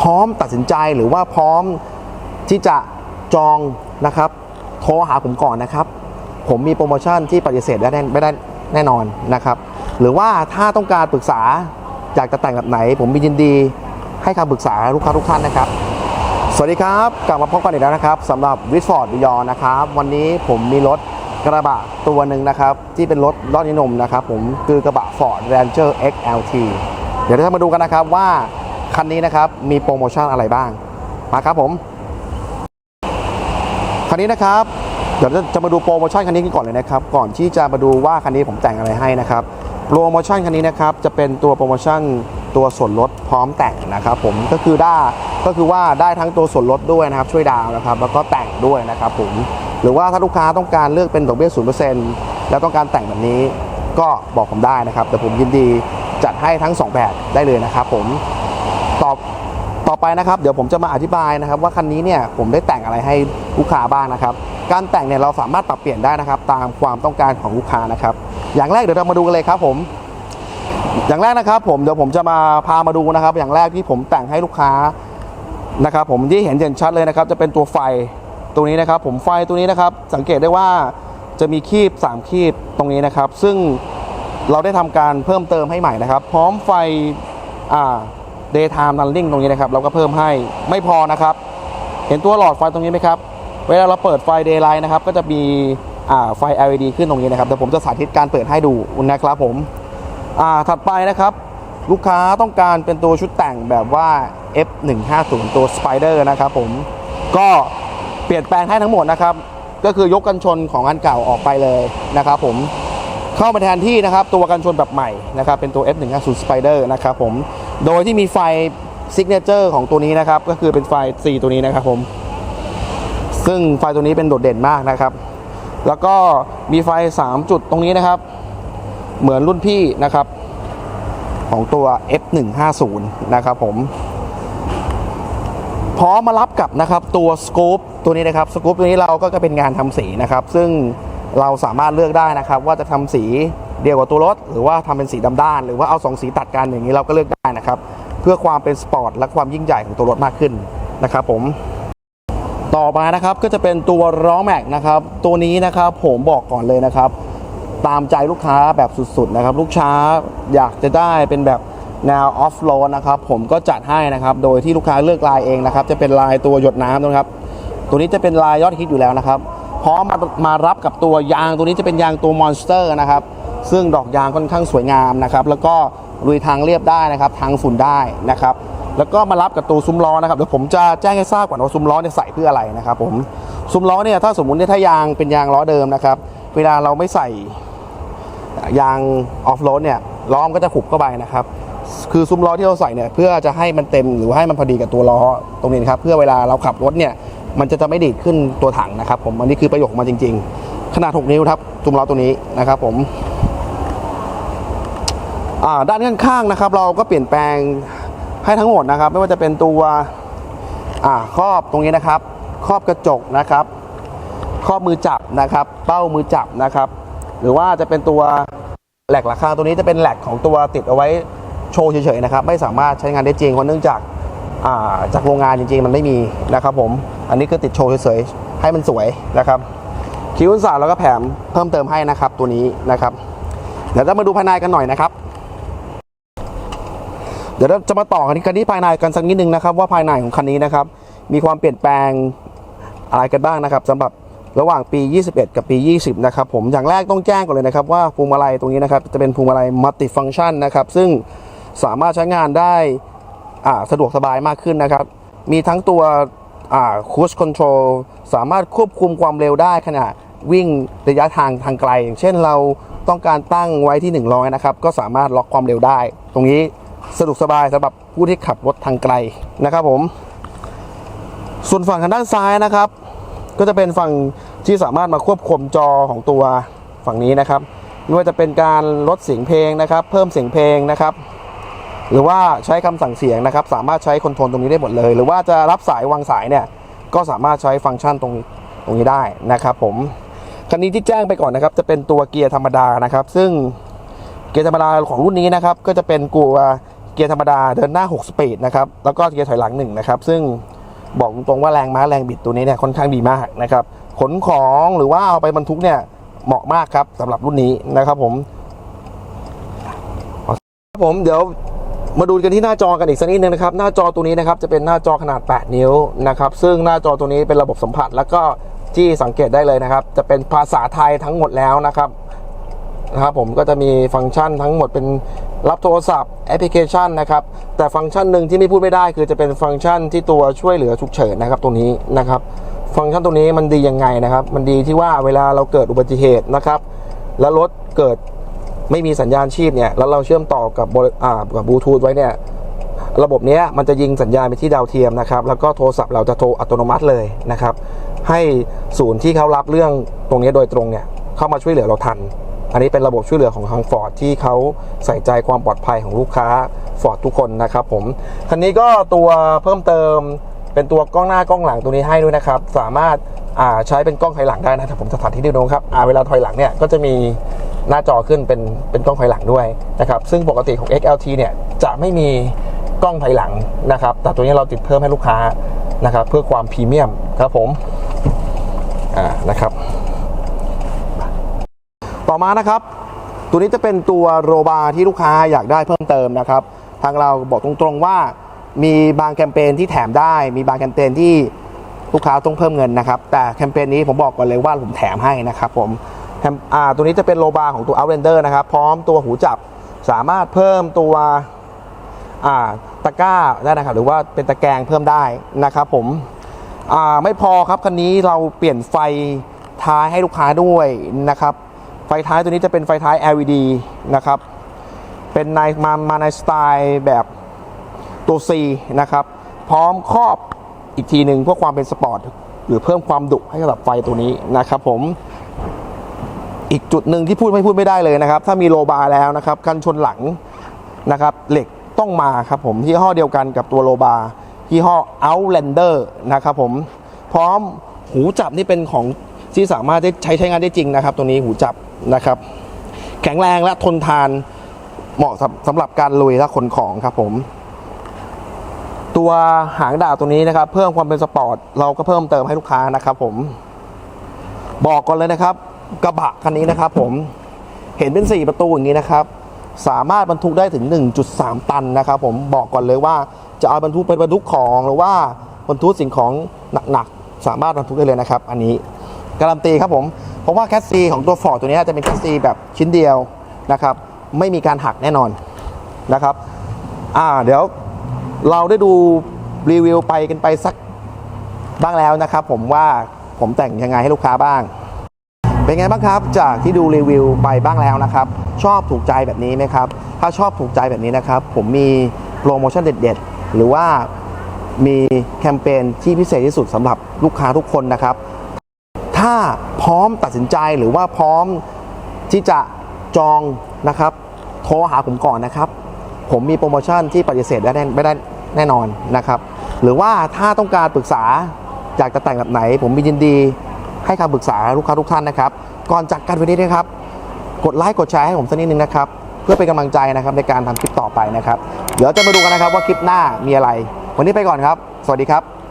พร้อมตัดสินใจหรือว่าพร้อมที่จะจองนะครับ โทรหาผมก่อนนะครับ ผมมีโปรโมชั่นที่ปฏิเสธได้แน่ไม่ได้แน่นอนนะครับ หรือว่าถ้าต้องการปรึกษาอยากจะแต่งแบบไหน ผมมียินดีให้คำปรึกษาลูกค้าทุกท่านนะครับ สวัสดีครับกลับมาพบกันอีกแล้วนะครับสำหรับ w i t f o r d Beyond นะครับ วันนี้ผมมีรถกระบะตัวหนึ่งนะครับ ที่เป็นรถยอดนิยมนะครับ ผมคือกระบะ Ford Ranger XLT เดี๋ยวเราจะมาดูกันนะครับว่า คันนี้นะครับมีโปรโมชั่นอะไรบ้าง มาครับผม คันนี้นะครับ เดี๋ยวจะมาดูโปรโมชั่นคันนี้กันก่อนเลยนะครับ ก่อนที่จะมาดูว่าคันนี้ผมแต่งอะไรให้นะครับโปรโมชั่นคันนี้นะครับจะเป็นตัวโปรโมชั่นตัวส่วนลดพร้อมแต่งนะครับ ผมก็คือได้ก็คือว่าได้ทั้งตัวส่วนลดด้วยนะครับ ช่วยดาวน์นะครับ แล้วก็แต่งด้วยนะครับ ผมหรือว่าถ้าลูกค้าต้องการเลือกเป็นดอกเบี้ยศูนย์เปอร์เซ็นต์แล้วต้องการแต่งแบบนี้ก็บอกผมได้นะครับ แต่ผมยินดีจัดให้ทั้งสองแบบได้เลยนะครับผม ตอบต่อไปนะครับ เดี๋ยวผมจะมาอธิบายนะครับ ว่าคันนี้เนี่ยผมได้แต่งอะไรให้ลูกค้าบ้างนะครับ การแต่งเนี่ยเราสามารถปรับเปลี่ยนได้นะครับ ตามความต้องการของลูกค้านะครับ อย่างแรกเดี๋ยวเรามาดูกันเลยครับผมอย่างแรกนะครับ ผมเดี๋ยวผมจะมาพามาดูนะครับ อย่างแรกที่ผมแต่งให้ลูกค้านะครับ ผมที่เห็นเด่นชัดเลยนะครับ จะเป็นตัวไฟตรงนี้นะครับ ผมไฟตัวนี้นะครับ สังเกตได้ว่าจะมีคีบ 3 คีบตรงนี้นะครับ ซึ่งเราได้ทำการเพิ่มเติมให้ใหม่นะครับ พร้อมไฟอ่า daytime running ตรงนี้นะครับ เราก็เพิ่มให้ไม่พอนะครับ เห็นตัวหลอดไฟตรงนี้ไหมครับ เวลาเราเปิดไฟ daylight นะครับ ก็จะมีไฟ LED ขึ้นตรงนี้นะครับเดี๋ยวผมจะสาธิตการเปิดให้ดูนะครับผมถัดไปนะครับ ลูกค้าต้องการเป็นตัวชุดแต่งแบบว่า F150 ตัว Spider นะครับผมก็เปลี่ยนแปลงให้ทั้งหมดนะครับ ก็คือยกกันชนของอันเก่าออกไปเลยนะครับผมเข้ามาแทนที่นะครับตัวกันชนแบบใหม่นะครับเป็นตัว F150 Spider นะครับผมโดยที่มีไฟซิกเนเจอร์ของตัวนี้นะครับ ก็คือเป็นไฟ4ตัวนี้นะครับผม ซึ่งไฟตัวนี้เป็นโดดเด่นมากนะครับ แล้วก็มีไฟ 3 จุดตรงนี้นะครับ เหมือนรุ่นพี่นะครับ ของตัว F150 นะครับผม พร้อมมารับกับนะครับตัวสกู๊ปตัวนี้นะครับสกู๊ปตัวนี้เราก็จะเป็นงานทำสีนะครับ ซึ่งเราสามารถเลือกได้นะครับ ว่าจะทำสี เดียวกับตัวรถ หรือว่าทำเป็นสีดำด้าน หรือว่าเอาสองสีตัดกันอย่างนี้เราก็เลือกได้นะครับ เพื่อความเป็นสปอร์ตและความยิ่งใหญ่ของตัวรถมากขึ้นนะครับผมต่อมานะครับก็จะเป็นตัวล้อแม็กนะครับตัวนี้นะครับผมบอกก่อนเลยนะครับ ตามใจลูกค้าแบบสุดๆนะครับ ลูกค้าอยากจะได้เป็นแบบแนวออฟโรดนะครับผมก็จัดให้นะครับ โดยที่ลูกค้าเลือกลายเองนะครับ จะเป็นลายตัวหยดน้ำนะครับ ตัวนี้จะเป็นลายยอดฮิตอยู่แล้วนะครับพร้อมมามารับกับตัวยางตัวนี้จะเป็นยางตัวมอนสเตอร์นะครับ ซึ่งดอกยางค่อนข้างสวยงามนะครับแล้วก็ลุยทางเรียบได้นะครับทางฝุ่นได้นะครับแล้วก็มารับกับตัวซุ้มล้อนะครับเดี๋ยวผมจะแจ้งให้ทราบก่อนว่าซุ้มล้อเนี่ยใส่เพื่ออะไรนะครับผมซุ้มล้อเนี่ยถ้าสมมุติเนี่ยถ้ายางเป็นยางล้อเดิมนะครับเวลาเราไม่ใส่ยางออฟโรดเนี่ยล้อมก็จะขุบเข้าไปนะครับคือซุ้มล้อที่เราใส่เนี่ยเพื่อจะให้มันเต็มหรือให้มันพอดีกับตัวล้อตรงนี้นครับเพื่อเวลาเราขับรถเนี่ยมันจะจะไม่ดีดขึ้นตัวถังนะครับผมอันนี้คือประโยชน์ของมันจริง ๆ ขนาด 6 นิ้วครับซุ้มล้อตัวนี้นะครับผม ด้านข้างๆนะครับ เราก็เปลี่ยนแปลงให้ทั้งหมดนะครับ ไม่ว่าจะเป็นตัวครอบตรงนี้นะครับ ครอบกระจกนะครับ ครอบมือจับนะครับ เป้ามือจับนะครับ หรือว่าจะเป็นตัวแหลกราคาตัวนี้จะเป็นแหลกของตัวติดเอาไว้โชว์เฉยๆนะครับ ไม่สามารถใช้งานได้จริงเพราะเนื่องจากาจากโรงงานจริงๆ มันไม่มีนะครับผม อันนี้คือติดโชว์เฉยๆ ให้มันสวยนะครับ คิ้วสาเราก็แถมเพิ่มเติมให้นะครับตัวนี้นะครับ เดี๋ยวจะมาดูภายในกันหน่อยนะครับ ดี๋ยวเราจะมาต่อกันที่คันนี้ภายในกันสักนิดนึงนะครับว่าภายในของคันนี้นะครับมีความเปลี่ยนแปลงอะไรกันบ้างนะครับสำหรับระหว่างปี 21 กับปี 20 นะครับผมอย่างแรกต้องแจ้งก่อนเลยนะครับ ว่าพวงมาลัยตรงนี้นะครับจะเป็นพวงมาลัยมัลติฟัง c t ชันนะครับซึ่งสามารถใช้งานได้สะดวกสบายมากขึ้นนะครับ มีทั้งตัวคูชคอนโทรลสามารถควบคุมความเร็วได้ขณะวิ่งระยะทางทางไกล อย่างเช่นเราต้องการตั้งไว้ที่ 100 นะครับ ก็สามารถล็อกความเร็วได้ ตรงนี้ สะดวกสบายสำหรับผู้ที่ขับรถทางไกลนะครับผม ส่วนฝั่งทางด้านซ้ายนะครับ ก็จะเป็นฝั่งที่สามารถมาควบคุมจอของตัวฝั่งนี้นะครับไม่ว่าจะเป็นการลดเสียงเพลงนะครับ เพิ่มเสียงเพลงนะครับ หรือว่าใช้คำสั่งเสียงนะครับ สามารถใช้คอนโทรลตรงนี้ได้หมดเลย หรือว่าจะรับสายวางสายเนี่ยก็สามารถใช้ฟังก์ชันตรงนี้ตรงนี้ได้นะครับ ผมคันนี้ที่แจ้งไปก่อนนะครับ จะเป็นตัวเกียร์ธรรมดานะครับ ซึ่งเกียร์ธรรมดาของรุ่นนี้นะครับ ก็จะเป็นตัว เกียร์ธรรมดาเดินหน้า 6 สปีดนะครับ แล้วก็เกียร์ถอยหลัง1นะครับ ซึ่งบอกตรงๆว่าแรงม้าแรงบิดตัวนี้เนี่ยค่อนข้างดีมากนะครับ ขนของหรือว่าเอาไปบรรทุกเนี่ยเหมาะมากครับสำหรับรุ่นนี้นะครับผมครับผมเดี๋ยวมาดูกันที่หน้าจอกันอีกสักนิดนึงนะครับ หน้าจอตัวนี้นะครับจะเป็นหน้าจอขนาด 8 นิ้วนะครับ ซึ่งหน้าจอตัวนี้เป็นระบบสัมผัส แล้วก็ที่สังเกตได้เลยนะครับ จะเป็นภาษาไทยทั้งหมดแล้วนะครับ นะครับผมก็จะมีฟังก์ชันทั้งหมดเป็นรับโทรศัพท์แอปพลิเคชันนะครับแต่ฟังก์ชันหนึ่งที่ไม่พูดไม่ได้ คือจะเป็นฟังก์ชันที่ตัวช่วยเหลือฉุกเฉินนะครับตรงนี้นะครับ ฟังก์ชันตรงนี้มันดียังไงนะครับ มันดีที่ว่าเวลาเราเกิดอุบัติเหตุนะครับ แล้วรถเกิดไม่มีสัญญาณชีพเนี่ยแล้วเราเชื่อมต่อกับบริอ่ากับบลูทูธไว้เนี่ยระบบเนี้ยมันจะยิงสัญญาณไปที่ดาวเทียมนะครับ แล้วก็โทรศัพท์เราจะโทรอัตโนมัติเลยนะครับ ให้ศูนย์ที่เขารับเรื่องตรงนี้โดยตรงเนี่ยเข้ามาช่วยเหลือเราทัน อันนี้เป็นระบบช่วยเหลือของทางฟอร์ดที่เขาใส่ใจความปลอดภัยของลูกค้าฟอร์ดทุกคนนะครับผมคันนี้ก็ตัวเพิ่มเติมเป็นตัวกล้องหน้ากล้องหลังตัวนี้ให้ด้วยนะครับ สามารถาใช้เป็นกล้องถอยหลังได้นะแต่ผมจะสาธิตให้ดูครับเวลาถอยหลังเนี่ยก็จะมีหน้าจอขึ้นเป็นเป็นกล้องถอยหลังด้วยนะครับซึ่งปกติของ XLT เนี่ยจะไม่มีกล้องถอยหลังนะครับแต่ตัวนี้เราติดเพิ่มให้ลูกค้านะครับเพื่อความพรีเมียมครับผมอ่านะครับ ต่อมานะครับ ตัวนี้จะเป็นตัวโรบาที่ลูกค้าอยากได้เพิ่มเติมนะครับ ทางเราบอกตรงๆว่ามีบางแคมเปญที่แถมได้ มีบางแคมเปญที่ลูกค้าต้องเพิ่มเงินนะครับ แต่แคมเปญนี้ผมบอกก่อนเลยว่าผมแถมให้นะครับผมแคมตัวนี้จะเป็นโรบาของตัว Outlander นะครับ พร้อมตัวหูจับสามารถเพิ่มตัวตะกร้าได้นะครับ หรือว่าเป็นตะแกรงเพิ่มได้นะครับผมไม่พอครับคันนี้เราเปลี่ยนไฟท้ายให้ลูกค้าด้วยนะครับ ฟท้ายตัวนี้จะเป็นไฟท้าย LED นะครับ เป็นในมามาในสไตล์แบบตัว C นะครับ พร้อมครอบอีกทีหนึ่งเพื่อความเป็นสปอร์ตหรือเพิ่มความดุให้กับไฟตัวนี้นะครับผมอีกจุดหนึ่งที่พูดไม่พูดไม่ได้เลยนะครับ ถ้ามีโลบาร์แล้วนะครับกันชนหลังนะครับเหล็กต้องมาครับผมยี่ห้อเดียวกันกับตัวโลบาร์ยี่ห้อ Outlander นะครับผมพร้อมหูจับนี่เป็นของ ที่สามารถได้ใช้ใช้งานได้จริงนะครับตัวนี้หูจับนะครับ แข็งแรงและทนทานเหมาะสำหรับการลุยและขนของครับผม ตัวหางดาบตัวนี้นะครับ เพิ่มความเป็นสปอร์ตเราก็เพิ่มเติมให้ลูกค้านะครับ ผม บอกก่อนเลยนะครับ กระบะคันนี้นะครับ ผมเห็นเป็น 4 ประตูอย่างนี้นะครับ สามารถบรรทุกได้ถึง 1.3 ตันนะครับ ผมบอกก่อนเลยว่าจะเอาบรรทุกเป็นบรรทุกของหรือว่าบรรทุกสิ่งของหนักๆสามารถบรรทุกได้เลยนะครับ อันนี้ การันตีครับผมเพราะว่าแคสซีของตัวฟอร์ดตัวนี้จะเป็นแคสซีแบบชิ้นเดียวนะครับไม่มีการหักแน่นอนนะครับอ่าเดี๋ยวเราได้ดูรีวิวไปกันไปสักบ้างแล้วนะครับ ผมว่าผมแต่งยังไงให้ลูกค้าบ้าง เป็นไงบ้างครับ จากที่ดูรีวิวไปบ้างแล้วนะครับ ชอบถูกใจแบบนี้ไหมครับ ถ้าชอบถูกใจแบบนี้นะครับ ผมมีโปรโมชั่นเด็ด ๆ หรือว่ามีแคมเปญที่พิเศษที่สุดสำหรับลูกค้าทุกคนนะครับ ถ้าพร้อมตัดสินใจหรือว่าพร้อมที่จะจองนะครับ โทรหาผมก่อนนะครับ ผมมีโปรโมชั่นที่ปฏิเสธได้แน่ไม่ได้แน่นอนนะครับ หรือว่าถ้าต้องการปรึกษาอยากจะแต่งแบบไหน ผมมียินดีให้คำปรึกษาลูกค้าทุกท่านนะครับ ก่อนจากกันวันนี้นะครับ กดไลค์กดแชร์ให้ผมสักนิดนึงนะครับ เพื่อเป็นกำลังใจนะครับในการทำคลิปต่อไปนะครับ เดี๋ยวจะมาดูกันนะครับว่าคลิปหน้ามีอะไร วันนี้ไปก่อนครับ สวัสดีครับ